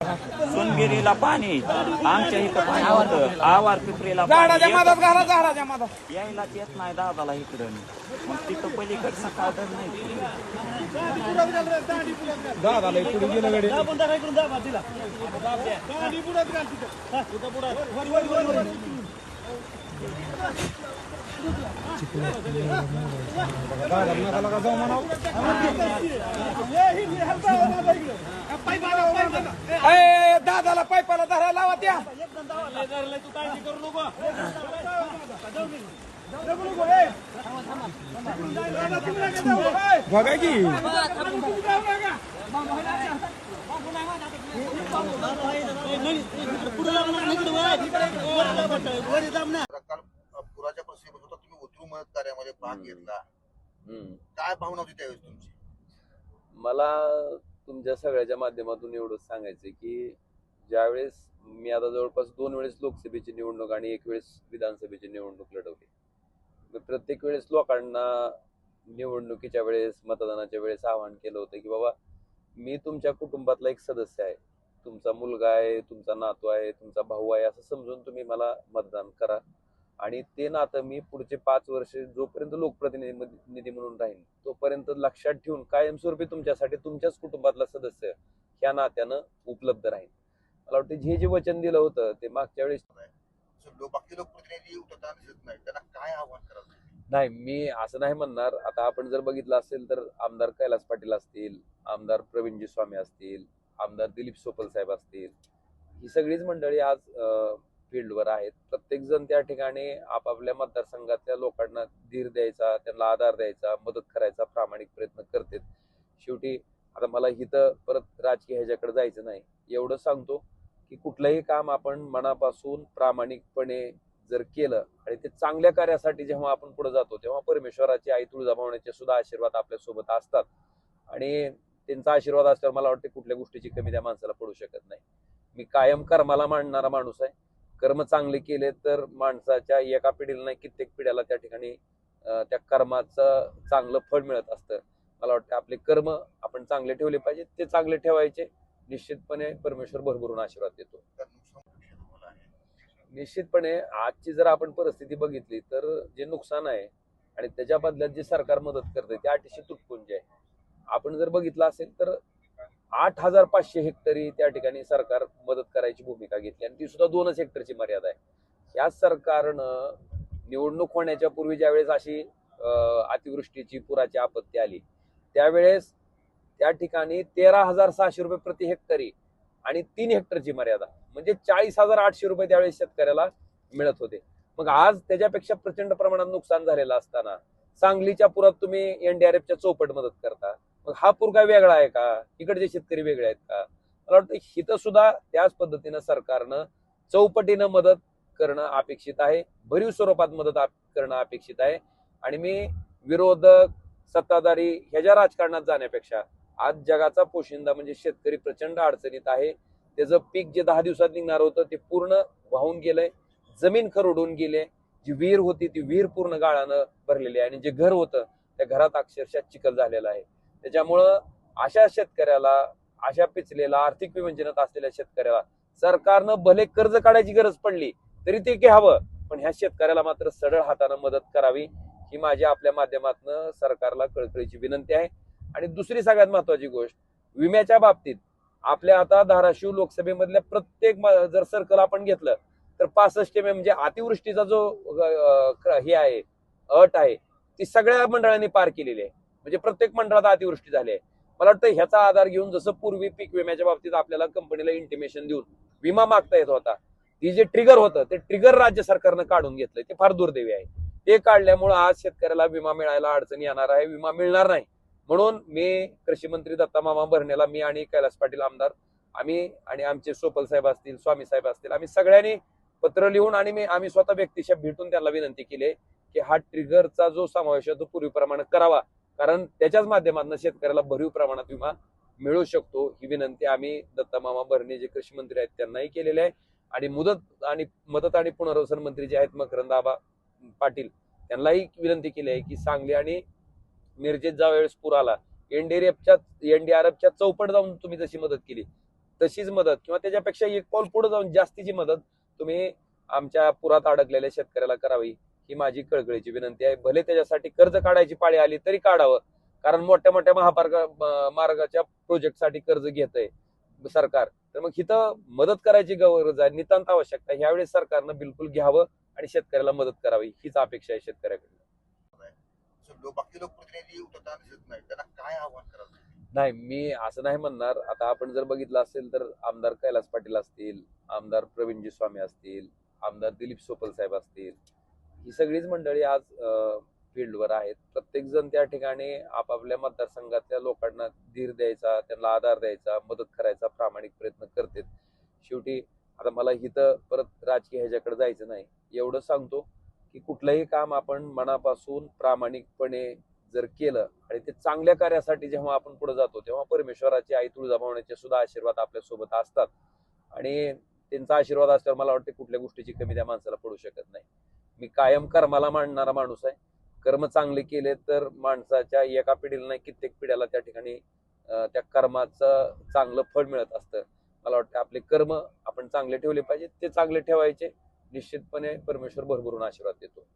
सोनगिरीला पाणी. आमच्या इथं पाणी होतं. आवार पिपरीला झाडाच्या घाला झाडाच्या यायलाच येत नाही दादाला इकडं. मग तिथं पलीकडचा काढत नाही दादाला पुढे गेलं गडे. दादा ए, दादाला पायपाला धरा लावा त्या. बघा की. पुढे काल पुराच्या परिस्थितीत होता तुम्ही उतरू मदत कार्यामध्ये भाग घेतला. हम्म. काय भावना होती त्यावेळेस तुमची? मला तुमच्या सगळ्याच्या माध्यमातून एवढंच सांगायचं की ज्यावेळेस मी आता जवळपास दोन वेळेस लोकसभेची निवडणूक आणि एक वेळेस विधानसभेची निवडणूक लढवली. प्रत्येक वेळेस लोकांना निवडणुकीच्या वेळेस मतदानाच्या वेळेस आवाहन केलं होतं की बाबा मी तुमच्या कुटुंबातला एक सदस्य आहे. तुमचा मुलगा आहे तुमचा नातू आहे तुमचा भाऊ आहे असं समजून तुम्ही मला मतदान करा. आणि ते नातं मी पुढचे पाच वर्ष जोपर्यंत लोकप्रतिनिधी म्हणून राहीन तोपर्यंत लक्षात ठेवून कायमस्वरूपी तुमच्यासाठी तुमच्याच कुटुंबातला सदस्य ह्या नात्यानं उपलब्ध राहील मला वाटतं हे जे वचन दिलं होतं ते मागच्या वेळेस नाही. मी असं नाही म्हणणार. आता आपण जर बघितलं असेल तर आमदार कैलास पाटील असतील आमदार प्रवीणजी स्वामी असतील आमदार दिलीप सोपल साहेब असतील ही सगळीच मंडळी आज फील्डवर आहेत. प्रत्येकजण त्या ठिकाणी आपापल्या मतदारसंघातल्या लोकांना धीर द्यायचा त्यांना आधार द्यायचा मदत करायचा प्रामाणिक प्रयत्न करतात. शेवटी आता मला इथं परत राजकीय ह्याच्याकडे जायचं नाही. एवढं सांगतो की कुठलंही काम आपण मनापासून प्रामाणिकपणे जर केलं आणि ते चांगल्या कार्यासाठी जेव्हा आपण पुढे जातो तेव्हा परमेश्वराची आई तुळजाभवानीचे सुद्धा आशीर्वाद आपल्यासोबत असतात. आणि त्यांचा आशीर्वाद असल्यावर मला वाटते कुठल्या गोष्टीची कमी त्या माणसाला पडू शकत नाही. मी कायम कर्माला मांडणारा माणूस आहे. कर्म चांगले केले तर माणसाच्या एका पिढीला नाही कित्येक पिढ्याला त्या ठिकाणी त्या कर्माचं चांगलं फळ मिळत असतं. मला वाटतं आपले कर्म आपण चांगले ठेवले पाहिजे ते चांगले ठेवायचे. निश्चितपणे परमेश्वर भरभरून आशीर्वाद देतो. निश्चितपणे आजची जर आपण परिस्थिती बघितली तर जे नुकसान आहे आणि त्याच्या बदल्यात जे सरकार मदत करते ते अतिशय तुटपुंज आहे. आपण जर बघितलं असेल तर आठ हजार पाचशे हेक्टरी त्या ठिकाणी सरकार मदत करायची भूमिका घेतली आणि ती सुद्धा दोनच हेक्टरची मर्यादा आहे. या सरकारनं निवडणूक होण्याच्या पूर्वी ज्यावेळेस अशी अतिवृष्टीची पुराची आपत्ती आली त्यावेळेस त्या ठिकाणी तेरा हजार सहाशे रुपये प्रति हेक्टरी आणि तीन हेक्टरची मर्यादा म्हणजे चाळीस हजार आठशे रुपये त्यावेळेस शेतकऱ्याला मिळत होते. मग आज त्याच्यापेक्षा प्रचंड प्रमाणात नुकसान झालेलं असताना सांगलीच्या पुरात तुम्ही एनडीआरएफच्या चौपट मदत करता मग हा पूर काय वेगळा आहे का? इकडचे शेतकरी वेगळे आहेत का? मला वाटतं हिथं सुद्धा त्याच पद्धतीनं सरकारनं चौपटीनं मदत करणं अपेक्षित आहे. भरीव स्वरूपात मदत करणं अपेक्षित आहे. आणि मी विरोधक सत्ताधारी ह्याच्या राजकारणात जाण्यापेक्षा आज जगाचा पोशिंदा म्हणजे शेतकरी प्रचंड अडचणीत आहे. त्याचं पीक जे दहा दिवसात निघणार होतं ते पूर्ण वाहून गेलंय. जमीन खरडून गेले जी विहीर होती ती विहीर पूर्ण गाळानं भरलेली आहे. आणि जे घर होतं त्या घरात अक्षरशः चिखल झालेला आहे. त्याच्यामुळं अशा शेतकऱ्याला अशा पिचलेला आर्थिक विवंचनात असलेल्या शेतकऱ्याला सरकारनं भले कर्ज काढायची गरज पडली तरी ते घ्यावं पण ह्या शेतकऱ्याला मात्र सरळ हातानं मदत करावी ही माझी आपल्या माध्यमातून सरकारला कळकळीची विनंती आहे. आणि दुसरी सगळ्यात महत्वाची गोष्ट विम्याच्या बाबतीत आपल्या आता धाराशिव लोकसभेमधल्या प्रत्येक जर सर्कल आपण घेतलं तर पासष्ट एम म्हणजे अतिवृष्टीचा जो हे आहे अट आहे ती सगळ्या मंडळांनी पार केलेली आहे. म्हणजे प्रत्येक मंडळात अतिवृष्टी झाली आहे. मला वाटतं ह्याचा आधार घेऊन जसं पूर्वी पीक विम्याच्या बाबतीत आपल्याला कंपनीला इंटिमेशन देऊन विमा मागता येत होता. ती जे ट्रिगर होतं ते ट्रिगर राज्य सरकारनं काढून घेतलंय. ते फार दुर्दैवी आहे. ते काढल्यामुळं आज शेतकऱ्याला विमा मिळायला अडचणी येणार आहे विमा मिळणार नाही. म्हणून मी कृषी मंत्री दत्ता मामा भरणेला मी आणि कैलास पाटील आमदार आम्ही आणि आमचे सोपल साहेब असतील स्वामी साहेब असतील आम्ही सगळ्यांनी पत्र लिहून आणि मी आम्ही स्वतः व्यक्तिशा भेटून त्यांना विनंती केली की हा ट्रिगरचा जो समावेश आहे तो पूर्वीप्रमाणे करावा. कारण त्याच्याच माध्यमातून शेतकऱ्याला भरीव प्रमाणात विमा मिळू शकतो. ही विनंती आम्ही दत्ता मामा भरणे जे कृषी मंत्री आहेत त्यांनाही केलेली आहे. आणि मुदत आणि मदत आणि पुनर्वसन मंत्री जे आहेत मकरंद आबा पाटील त्यांनाही विनंती केली आहे की सांगली आणि मिरजेत ज्या वेळेस पूर आला एनडीआरएफच्या एनडीआरएफच्या चौपट जाऊन तुम्ही जशी मदत केली तशीच मदत किंवा त्याच्यापेक्षा एक पाऊल पुढे जाऊन जास्तीची मदत तुम्ही आमच्या पुरात अडकलेल्या शेतकऱ्याला करावी. ही माझी कळकळीची विनंती आहे. भले त्याच्यासाठी कर्ज काढायची पाळी आली तरी काढावं. कारण मोठ्या मोठ्या महामार्ग मार्गाच्या प्रोजेक्टसाठी कर्ज घेत आहे सरकार. तर मग इथं मदत करायची गरज आहे नितांत आवश्यकता आहे. ह्यावेळेस सरकारनं बिलकुल घ्यावं आणि शेतकऱ्याला मदत करावी. हीच अपेक्षा आहे शेतकऱ्याकडे असं लोक बाकी लोकप्रतिनिधी उतरताना दिसत नाही त्यांना काय आव्हान करायचं नाही मी असं नाही म्हणणार. आता आपण जर बघितलं असेल तर आमदार कैलास पाटील असतील आमदार प्रवीणजी स्वामी असतील आमदार दिलीप सोपल साहेब असतील ही सगळीच मंडळी आज फील्डवर आहेत. प्रत्येक जण त्या ठिकाणी आपापल्या मतदारसंघातल्या लोकांना धीर द्यायचा त्यांना आधार द्यायचा मदत करायचा प्रामाणिक प्रयत्न करतात. शेवटी आता मला इथं परत राजकीय ह्याच्याकडे जायचं नाही. एवढं सांगतो की कुठलंही काम आपण मनापासून प्रामाणिकपणे जर केलं आणि ते चांगल्या कार्यासाठी जेव्हा आपण पुढे जातो तेव्हा परमेश्वराची आई तुळजाभवानीचे सुद्धा आशीर्वाद आपल्यासोबत असतात. आणि त्यांचा आशीर्वाद असल्यावर मला वाटते कुठल्या गोष्टीची कमी त्या माणसाला पडू शकत नाही. मी कायम कर्माला मांडणारा माणूस आहे. कर्म चांगले केले तर माणसाच्या एका पिढीला नाही कित्येक पिढ्याला त्या ठिकाणी त्या कर्माचं चांगलं फळ मिळत असतं. मला वाटतं आपले कर्म आपण चांगले ठेवले पाहिजे ते चांगले ठेवायचे. निश्चितपणे परमेश्वर भरभरून आशीर्वाद देतो.